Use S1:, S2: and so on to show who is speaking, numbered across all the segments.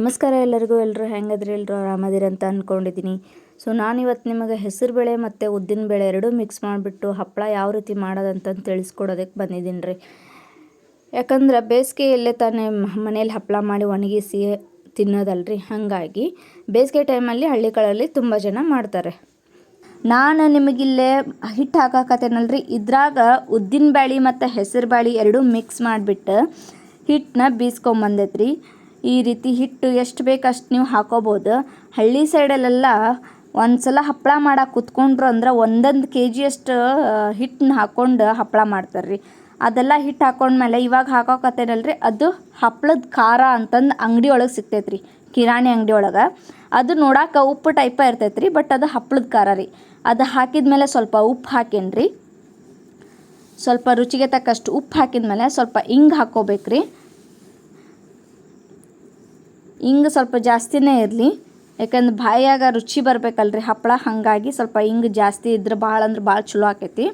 S1: ನಮಸ್ಕಾರ ಎಲ್ಲರಿಗೂ ಎಲ್ಲರೂ ಹೆಂಗದ್ರಿ ಎಲ್ಲರೂ ಆರಾಮದಿರಿ ಅಂತ ಅಂದ್ಕೊಂಡಿದ್ದೀನಿ ಸೊ ನಾನಿವತ್ತು ನಿಮಗೆ ಹೆಸರುಬೇಳೆ ಮತ್ತು ಉದ್ದಿನ ಬೇಳೆ ಎರಡೂ ಮಿಕ್ಸ್ ಮಾಡಿಬಿಟ್ಟು ಹಪ್ಪಳ ಯಾವ ರೀತಿ ಮಾಡೋದಂತ ತಿಳಿಸ್ಕೊಡೋದಕ್ಕೆ ಬಂದಿದ್ದೀನಿ ರೀ ಯಾಕಂದ್ರೆ ಬೇಸಿಗೆಯಲ್ಲೇ ತಾನೇ ಮನೇಲಿ ಹಪ್ಪಳ ಮಾಡಿ ಒಣಗಿಸಿ ತಿನ್ನೋದಲ್ರಿ, ಹಾಗಾಗಿ ಬೇಸಿಗೆ ಟೈಮಲ್ಲಿ ಹಳ್ಳಿಗಳಲ್ಲಿ ತುಂಬ ಜನ ಮಾಡ್ತಾರೆ. ನಾನು ನಿಮಗಿಲ್ಲೇ ಹಿಟ್ಟು ಹಾಕಾಕತ್ತೇನಲ್ರಿ, ಇದ್ರಾಗ ಉದ್ದಿನ ಬ್ಯಾಳಿ ಮತ್ತು ಹೆಸರು ಬ್ಯಾಳಿ ಎರಡೂ ಮಿಕ್ಸ್ ಮಾಡಿಬಿಟ್ಟು ಹಿಟ್ಟನ್ನ ಬೀಸ್ಕೊಂಬಂದೈತ್ರಿ. ಈ ರೀತಿ ಹಿಟ್ಟು ಎಷ್ಟು ಬೇಕು ಅಷ್ಟು ನೀವು ಹಾಕೋಬೋದು. ಹಳ್ಳಿ ಸೈಡಲ್ಲೆಲ್ಲ ಒಂದು ಸಲ ಹಪ್ಪಳ ಮಾಡಕ್ಕೆ ಕುತ್ಕೊಂಡ್ರು ಅಂದ್ರೆ ಒಂದೊಂದು ಕೆ ಜಿಯಷ್ಟು ಹಿಟ್ಟನ್ನ ಹಾಕ್ಕೊಂಡು ಹಪ್ಪಳ ಮಾಡ್ತಾರೆ ರೀ ಅದೆಲ್ಲ ಹಿಟ್ಟು ಹಾಕೊಂಡ್ಮೇಲೆ ಇವಾಗ ಹಾಕೋಕತ್ತೇನಲ್ರಿ ಅದು ಹಪ್ಪಳದ ಖಾರ ಅಂತಂದು ಅಂಗಡಿ ಒಳಗೆ ಸಿಗ್ತೈತೆ ರೀ ಕಿರಾಣಿ ಅಂಗಡಿ ಒಳಗೆ. ಅದು ನೋಡಕ್ಕೆ ಉಪ್ಪು ಟೈಪ ಇರ್ತೈತೆ ರೀ ಬಟ್ ಅದು ಹಪ್ಪಳದ ಖಾರ ರೀ. ಅದು ಹಾಕಿದ ಮೇಲೆ ಸ್ವಲ್ಪ ಉಪ್ಪು ಹಾಕೇನ್ರಿ. ಸ್ವಲ್ಪ ರುಚಿಗೆ ತಕ್ಕಷ್ಟು ಉಪ್ಪು ಹಾಕಿದ ಮೇಲೆ ಸ್ವಲ್ಪ ಹಿಂಗೆ ಹಾಕ್ಕೋಬೇಕ್ರಿ ಹಿಂಗೆ ಸ್ವಲ್ಪ ಜಾಸ್ತಿನೇ ಇರಲಿ. ಯಾಕಂದ್ರೆ ಬಾಯಾಗ ರುಚಿ ಬರಬೇಕಲ್ರಿ, ಹಪ್ಪಳ ಹಾಗಾಗಿ ಸ್ವಲ್ಪ ಹಿಂಗೆ ಜಾಸ್ತಿ ಇದ್ರೆ ಭಾಳ ಅಂದ್ರೆ ಭಾಳ ಚಲೋ ಆಕೈತಿ.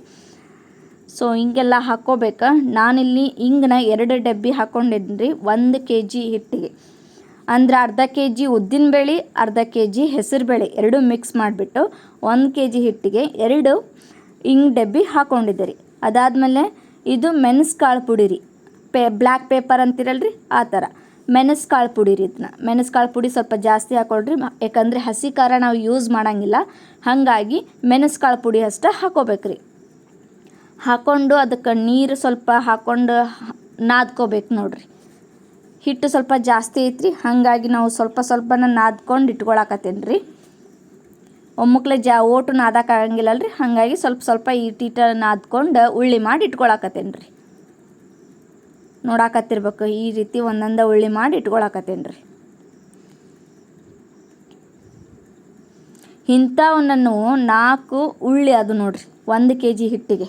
S1: ಸೊ ಹಿಂಗೆಲ್ಲ ಹಾಕ್ಕೋಬೇಕು ನಾನಿಲ್ಲಿ ಹಿಂಗನ್ನ ಎರಡು ಡಬ್ಬಿ ಹಾಕ್ಕೊಂಡಿದ್ದೀನಿ ಒಂದು ಕೆ ಜಿ ಹಿಟ್ಟಿಗೆ. ಅಂದ್ರೆ ಅರ್ಧ ಕೆ ಜಿ ಉದ್ದಿನಬೇಳೆ ಅರ್ಧ ಕೆ ಜಿ ಹೆಸರುಬೇಳೆ ಎರಡೂ ಮಿಕ್ಸ್ ಮಾಡಿಬಿಟ್ಟು ಒಂದು ಕೆ ಜಿ ಹಿಟ್ಟಿಗೆ ಎರಡು ಹಿಂಗೆ ಡಬ್ಬಿ ಹಾಕ್ಕೊಂಡಿದ್ದೆ ರೀ ಅದಾದಮೇಲೆ ಇದು ಮೆಣಸು ಕಾಳು ಪುಡಿ ರೀ. ಪೇ ಬ್ಲ್ಯಾಕ್ ಪೇಪರ್ ಅಂತಿರಲ್ರಿ, ಆ ಥರ ಮೆಣಸು ಕಾಳು ಪುಡಿ ರೀ ಇದನ್ನ ಮೆಣಸು ಕಾಳು ಪುಡಿ ಸ್ವಲ್ಪ ಜಾಸ್ತಿ ಹಾಕೊಳ್ರಿ. ಯಾಕಂದರೆ ಹಸಿ ಖಾರ ನಾವು ಯೂಸ್ ಮಾಡೋಂಗಿಲ್ಲ. ಹಾಗಾಗಿ ಮೆಣಸು ಕಾಳು ಪುಡಿ ಅಷ್ಟೇ ಹಾಕೋಬೇಕ್ರಿ. ಹಾಕ್ಕೊಂಡು ಅದಕ್ಕೆ ನೀರು ಸ್ವಲ್ಪ ಹಾಕ್ಕೊಂಡು ನಾದ್ಕೋಬೇಕು ನೋಡ್ರಿ. ಹಿಟ್ಟು ಸ್ವಲ್ಪ ಜಾಸ್ತಿ ಐತ್ರಿ. ಹಾಗಾಗಿ ನಾವು ಸ್ವಲ್ಪ ಸ್ವಲ್ಪನ ನಾದ್ಕೊಂಡು ಇಟ್ಕೊಳಕತ್ತೇನೆ ರೀ ಜಾ, ಓಟು ನಾದಕ್ಕಾಗಂಗಿಲ್ಲ ರೀ ಹಾಗಾಗಿ ಸ್ವಲ್ಪ ಸ್ವಲ್ಪ ಇಟ್ಟಿಟ ನಾದ್ಕೊಂಡು ಉಳ್ಳಿ ಮಾಡಿ ಇಟ್ಕೊಳಕತ್ತೇನೆ ರೀ ನೋಡಾಕತ್ತಿರ್ಬೇಕು. ಈ ರೀತಿ ಒಂದೊಂದು ಉಳ್ಳಿ ಮಾಡಿ ಇಟ್ಕೊಳಕತ್ತೇನೆ ರೀ ಇಂಥವನ್ನೂ ನಾಲ್ಕು ಉಳ್ಳಿ ಅದು ನೋಡ್ರಿ, ಒಂದು ಕೆ ಜಿ ಹಿಟ್ಟಿಗೆ.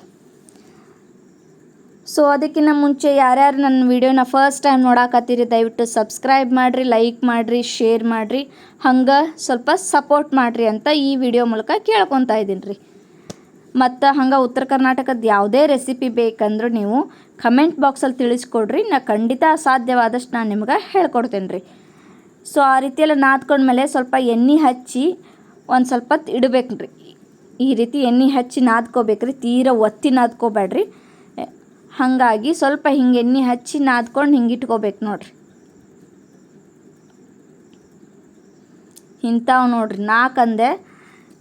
S1: ಸೊ ಅದಕ್ಕಿಂತ ಮುಂಚೆ ಯಾರ್ಯಾರು ನನ್ನ ವಿಡಿಯೋನ ಫಸ್ಟ್ ಟೈಮ್ ನೋಡಾಕತ್ತೀರಿ, ದಯವಿಟ್ಟು ಸಬ್ಸ್ಕ್ರೈಬ್ ಮಾಡಿರಿ ಲೈಕ್ ಮಾಡಿರಿ ಶೇರ್ ಮಾಡಿರಿ, ಹಂಗೆ ಸ್ವಲ್ಪ ಸಪೋರ್ಟ್ ಮಾಡಿರಿ ಅಂತ ಈ ವಿಡಿಯೋ ಮೂಲಕ ಕೇಳ್ಕೊತಾ ಇದ್ದೀನಿ ರೀ ಮತ್ತು ಹಂಗೆ ಉತ್ತರ ಕರ್ನಾಟಕದ ಯಾವುದೇ ರೆಸಿಪಿ ಬೇಕಂದ್ರೂ ನೀವು ಕಮೆಂಟ್ ಬಾಕ್ಸಲ್ಲಿ ತಿಳಿಸ್ಕೊಡ್ರಿ. ನಾ ಖಂಡಿತ ಸಾಧ್ಯವಾದಷ್ಟು ನಾನು ನಿಮ್ಗೆ ಹೇಳ್ಕೊಡ್ತೇನೆ ರೀ ಸೊ ಆ ರೀತಿಯೆಲ್ಲ ನಾದ್ಕೊಂಡ್ಮೇಲೆ ಸ್ವಲ್ಪ ಎಣ್ಣೆ ಹಚ್ಚಿ ಒಂದು ಸ್ವಲ್ಪ ಇಡಬೇಕು ರೀ ಈ ರೀತಿ ಎಣ್ಣೆ ಹಚ್ಚಿ ನಾದ್ಕೋಬೇಕ್ರಿ. ತೀರ ಒತ್ತಿ ನಾದ್ಕೋಬೇಡ್ರಿ ಹಾಗಾಗಿ ಸ್ವಲ್ಪ ಹಿಂಗೆ ಎಣ್ಣೆ ಹಚ್ಚಿ ನಾದ್ಕೊಂಡು ಹಿಂಗೆ ಇಟ್ಕೋಬೇಕು ನೋಡ್ರಿ. ಇಂಥವು ನೋಡ್ರಿ. ನಾಲ್ಕು ಅಂದೆ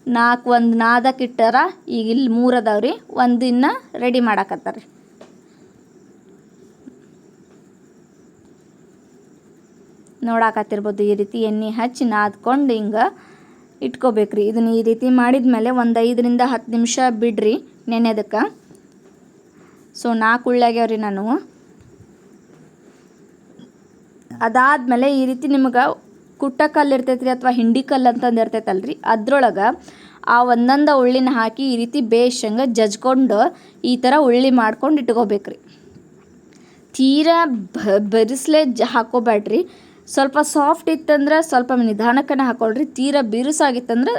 S1: ನಾಲ್ಕು ಒಂದು ನಾದಕ್ಕೆ ಇಟ್ಟಾರ, ಈಗ ಇಲ್ಲಿ ಮೂರು ಅದಾವ ರೀ. ಒಂದು ಇನ್ನು ರೆಡಿ ಮಾಡಾಕತ್ತಾರ ರೀ ನೋಡಾಕತ್ತಿರ್ಬೋದು ಈ ರೀತಿ ಎಣ್ಣೆ ಹಚ್ಚಿ ನಾದ್ಕೊಂಡು ಹಿಂಗೆ ಇಟ್ಕೋಬೇಕ್ರಿ. ಇದನ್ನ ಈ ರೀತಿ ಮಾಡಿದ ಮೇಲೆ ಒಂದು ಐದರಿಂದ ಹತ್ತು ನಿಮಿಷ ಬಿಡ್ರಿ ನೆನೆದಕ್ಕೆ. ಸೊ ನಾಲ್ಕು ಉಳ್ಳಾಗ್ಯಾವ್ರಿ ನಾನು. ಅದಾದಮೇಲೆ ಈ ರೀತಿ ನಿಮ್ಗೆ ಕುಟ್ಟ ಕಲ್ಲು ಇರ್ತೈತೆ ರೀ ಅಥವಾ ಹಿಂಡಿ ಕಲ್ಲು ಅಂತಂದು ಇರ್ತೈತಲ್ರಿ. ಅದ್ರೊಳಗೆ ಆ ಒಂದೊಂದು ಉಳ್ಳಿನ ಹಾಕಿ ಈ ರೀತಿ ಬೇಷಂಗೆ ಜಜ್ಕೊಂಡು ಈ ಥರ ಉಳ್ಳಿ ಮಾಡ್ಕೊಂಡು ಇಟ್ಕೋಬೇಕ್ರಿ. ತೀರಾ ಬೆರೆಸ್ಲೇ ಜ ಹಾಕೋಬೇಡ್ರಿ ಸ್ವಲ್ಪ ಸಾಫ್ಟ್ ಇತ್ತಂದ್ರೆ ಸ್ವಲ್ಪ ನಿಧಾನಕ್ಕನ ಹಾಕೊಳ್ರಿ. ತೀರಾ ಬಿರುಸಾಗಿತ್ತಂದ್ರೆ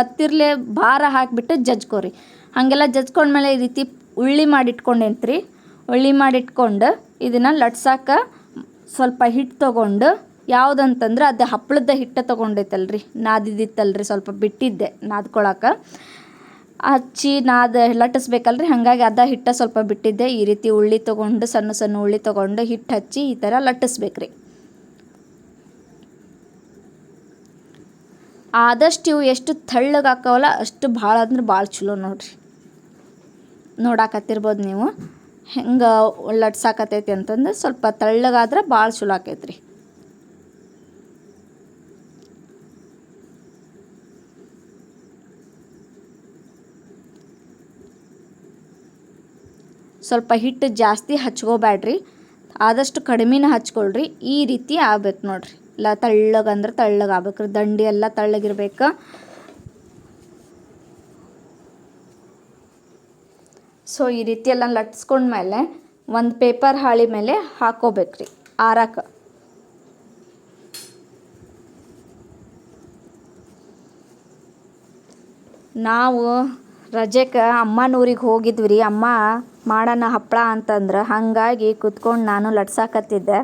S1: ಒತ್ತಿರ್ಲೆ ಭಾರ ಹಾಕಿಬಿಟ್ಟು ಜಜ್ಕೋರಿ. ಹಾಗೆಲ್ಲ ಜಜ್ಕೊಂಡ್ಮೇಲೆ ಈ ರೀತಿ ಉಳ್ಳಿ ಮಾಡಿಟ್ಕೊಂಡೆಂತ್ರಿ ಉಳ್ಳಿ ಮಾಡಿಟ್ಕೊಂಡು ಇದನ್ನು ಲಟ್ಸಾಕ ಸ್ವಲ್ಪ ಹಿಟ್ಟು ತೊಗೊಂಡು ಯಾವುದಂತಂದ್ರೆ ಅದು ಹಪ್ಪಳದ ಹಿಟ್ಟು ತೊಗೊಂಡೈತಲ್ರಿ ನಾದಿದ್ದಿತ್ತಲ್ರಿ, ಸ್ವಲ್ಪ ಬಿಟ್ಟಿದ್ದೆ ನಾದ್ಕೊಳಕ್ಕೆ ಹಚ್ಚಿ ನಾದ ಲಟ್ಟಿಸ್ಬೇಕಲ್ರಿ, ಹಾಗಾಗಿ ಅದ ಹಿಟ್ಟ ಸ್ವಲ್ಪ ಬಿಟ್ಟಿದ್ದೆ. ಈ ರೀತಿ ಉಳ್ಳಿ ತೊಗೊಂಡು, ಸಣ್ಣ ಸಣ್ಣ ಉಳ್ಳಿ ತೊಗೊಂಡು ಹಿಟ್ಟು ಹಚ್ಚಿ ಈ ಥರ ಲಟ್ಟಿಸ್ಬೇಕ್ರಿ. ಆದಷ್ಟು ಇವು ಎಷ್ಟು ತಳ್ಳಗೆ ಹಾಕವಲ್ಲ, ಅಷ್ಟು ಭಾಳ ಅಂದ್ರೆ ಭಾಳ ಚಲೋ ನೋಡ್ರಿ. ನೋಡಾಕತ್ತಿರ್ಬೋದು ನೀವು. ಹೆಂಗೆ ಲಟ್ಸಾಕತೈತಿ ಅಂತಂದ್ರೆ ಸ್ವಲ್ಪ ತಳ್ಳಗಾದ್ರೆ ಭಾಳ ಚಲೋ ಆಕೈತ್ರಿ. ಸ್ವಲ್ಪ ಹಿಟ್ಟು ಜಾಸ್ತಿ ಹಚ್ಕೋಬ್ಯಾಡ್ರಿ ಆದಷ್ಟು ಕಡಿಮೆನ ಹಚ್ಕೊಳ್ರಿ. ಈ ರೀತಿ ಆಗ್ಬೇಕು ನೋಡ್ರಿ. ಇಲ್ಲ ತಳ್ಳಗಂದ್ರೆ ತಳ್ಳಗಾಗ್ಬೇಕ್ರಿ ದಂಡಿ ಎಲ್ಲ ತೆಳ್ಳಗಿರ್ಬೇಕು. ಸೊ ಈ ರೀತಿ ಎಲ್ಲ ಲಟ್ಸ್ಕೊಂಡ್ಮೇಲೆ ಒಂದು ಪೇಪರ್ ಹಾಳಿ ಮೇಲೆ ಹಾಕೋಬೇಕ್ರಿ. ಆರಕ. ನಾವು ರಜೆಗೆ ಅಮ್ಮನ ಊರಿಗೆ ಹೋಗಿದ್ವಿ ರೀ ಅಮ್ಮ ಮಾಡೋಣ ಹಪ್ಪಳ ಅಂತಂದ್ರೆ ಹಾಗಾಗಿ ಕುತ್ಕೊಂಡು ನಾನು ಲಟ್ಸಾಕತ್ತಿದ್ದೆ.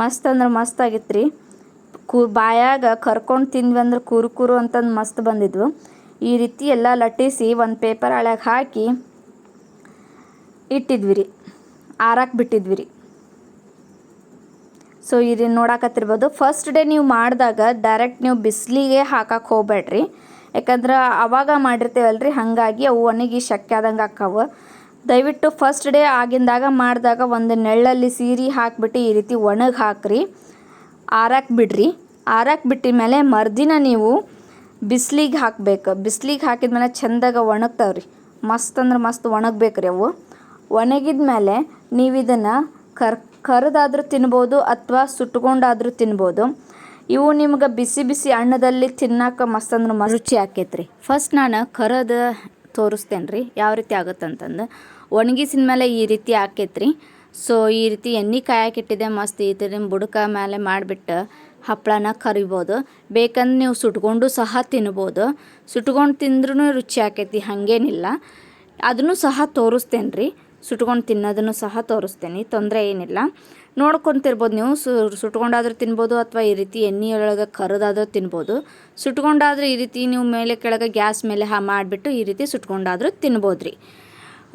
S1: ಮಸ್ತ್ ಅಂದ್ರೆ ಮಸ್ತ್ ಆಗಿತ್ತು ರೀ ಕು ಬಾಯಾಗ ಕರ್ಕೊಂಡು ತಿಂದ್ವಿ ಅಂದ್ರೆ ಕುರು ಕುರು ಅಂತಂದು ಮಸ್ತ್ ಬಂದಿದ್ವು. ಈ ರೀತಿ ಎಲ್ಲ ಲಟ್ಟಿಸಿ ಒಂದು ಪೇಪರ್ ಹಾಳ್ಯಾಗ ಹಾಕಿ ಇಟ್ಟಿದ್ವಿ ರೀ ಆರಾಕ್ ಬಿಟ್ಟಿದ್ವಿ ರೀ ಸೊ ಇದು ನೋಡಾಕತ್ತಿರ್ಬೋದು. ಫಸ್ಟ್ ಡೇ ನೀವು ಮಾಡಿದಾಗ ಡೈರೆಕ್ಟ್ ನೀವು ಬಿಸಿಲಿಗೆ ಹಾಕಕ್ಕೆ ಹೋಗ್ಬೇಡ್ರಿ ಯಾಕಂದ್ರೆ ಅವಾಗ ಮಾಡಿರ್ತೇವಲ್ರಿ, ಹಾಗಾಗಿ ಅವು ಒಣಗಿ ಶಕ್ಯ ಆದಂಗೆ ದಯವಿಟ್ಟು ಫಸ್ಟ್ ಡೇ ಆಗಿಂದಾಗ ಮಾಡಿದಾಗ ಒಂದು ನೆಳ್ಳಲ್ಲಿ ಸೀರಿ ಹಾಕ್ಬಿಟ್ಟು ಈ ರೀತಿ ಒಣಗಿ ಹಾಕ್ರಿ. ಆರಾಕ್ ಬಿಡ್ರಿ. ಆರಾಕ್ ಬಿಟ್ಟಿದ ಮೇಲೆ ಮರ್ದಿನ ನೀವು ಬಿಸ್ಲಿಗೆ ಹಾಕ್ಬೇಕು. ಬಿಸ್ಲಿಗೆ ಹಾಕಿದ್ಮೇಲೆ ಚಂದಾಗ ಒಣಗ್ತಾವ್ರಿ. ಮಸ್ತ್ ಅಂದ್ರೆ ಮಸ್ತ್ ಒಣಗ್ಬೇಕ್ರಿ ಅವು. ಒಣಗಿದ ಮೇಲೆ ನೀವು ಇದನ್ನು ಕರ್, ಕರೆದಾದರೂ ತಿನ್ಬೋದು ಅಥವಾ ಸುಟ್ಕೊಂಡಾದರೂ ತಿನ್ಬೋದು. ಇವು ನಿಮ್ಗೆ ಬಿಸಿ ಬಿಸಿ ಅಣ್ಣದಲ್ಲಿ ತಿನ್ನಕ್ಕೆ ಮಸ್ತ್ ಅಂದ್ರೆ ರುಚಿ ಆಕೈತ್ರಿ. ಫಸ್ಟ್ ನಾನು ಕರದ ತೋರಿಸ್ತೇನೆ ರೀ ಯಾವ ರೀತಿ ಆಗುತ್ತಂತಂದು. ಒಣಗಿಸಿದ ಮೇಲೆ ಈ ರೀತಿ ಆಕೈತ್ರಿ ಸೊ ಈ ರೀತಿ ಎಣ್ಣೆ ಕಾಯಕ್ಕಿಟ್ಟಿದೆ ಮಸ್ತ್ ಈ ಥರ ಬುಡಕ ಮೇಲೆ ಮಾಡಿಬಿಟ್ಟು ಹಪ್ಪಳನ ಕರಿಬೋದು. ಬೇಕಂದ್ರೆ ನೀವು ಸುಟ್ಕೊಂಡು ಸಹ ತಿನ್ಬೋದು. ಸುಟ್ಕೊಂಡು ತಿಂದ್ರೂ ರುಚಿ ಆಕೈತಿ, ಹಾಗೇನಿಲ್ಲ. ಅದನ್ನು ಸಹ ತೋರಿಸ್ತೇನೆ ರೀ ಸುಟ್ಕೊಂಡು ತಿನ್ನೋದನ್ನು ಸಹ ತೋರಿಸ್ತೇನೆ, ತೊಂದರೆ ಏನಿಲ್ಲ. ನೋಡ್ಕೊತಿರ್ಬೋದು ನೀವು. ಸು, ಸುಟ್ಕೊಂಡಾದ್ರೂ ತಿನ್ಬೋದು ಅಥವಾ ಈ ರೀತಿ ಎಣ್ಣೆಯೊಳಗೆ ಕರೆದಾದರೂ ತಿನ್ಬೋದು. ಸುಟ್ಕೊಂಡಾದ್ರೂ ಈ ರೀತಿ ನೀವು ಮೇಲೆ ಕೆಳಗೆ ಗ್ಯಾಸ್ ಮೇಲೆ ಹಾ ಮಾಡಿಬಿಟ್ಟು ಈ ರೀತಿ ಸುಟ್ಕೊಂಡಾದ್ರೂ ತಿನ್ಬೋದು ರೀ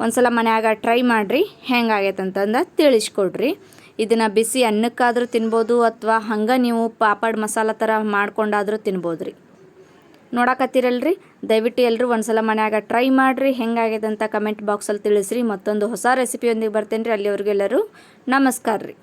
S1: ಒಂದ್ಸಲ ಮನ್ಯಾಗ ಟ್ರೈ ಮಾಡಿರಿ, ಹೆಂಗಾಗೈತೆ ಅಂತಂದು ತಿಳಿಸ್ಕೊಡ್ರಿ. ಇದನ್ನು ಬಿಸಿ ಅನ್ನಕ್ಕಾದರೂ ತಿನ್ಬೋದು ಅಥವಾ ಹಂಗೆ ನೀವು ಪಾಪಡ್ ಮಸಾಲ ಥರ ಮಾಡ್ಕೊಂಡಾದರೂ ತಿನ್ಬೋದು ರೀ ನೋಡಕತ್ತೀರಲ್ರಿ? ದಯವಿಟ್ಟು ಎಲ್ಲರೂ ಒಂದ್ಸಲ ಮನ್ಯಾಗ ಟ್ರೈ ಮಾಡಿರಿ ಹೆಂಗಾಗಿದೆ ಅಂತ ಕಮೆಂಟ್ ಬಾಕ್ಸಲ್ಲಿ ತಿಳಿಸ್ರಿ. ಮತ್ತೊಂದು ಹೊಸ ರೆಸಿಪಿಯೊಂದಿಗೆ ಬರ್ತೇನೆ ರೀ ಅಲ್ಲಿವರೆಗೆಲ್ಲರೂ ನಮಸ್ಕಾರ ರೀ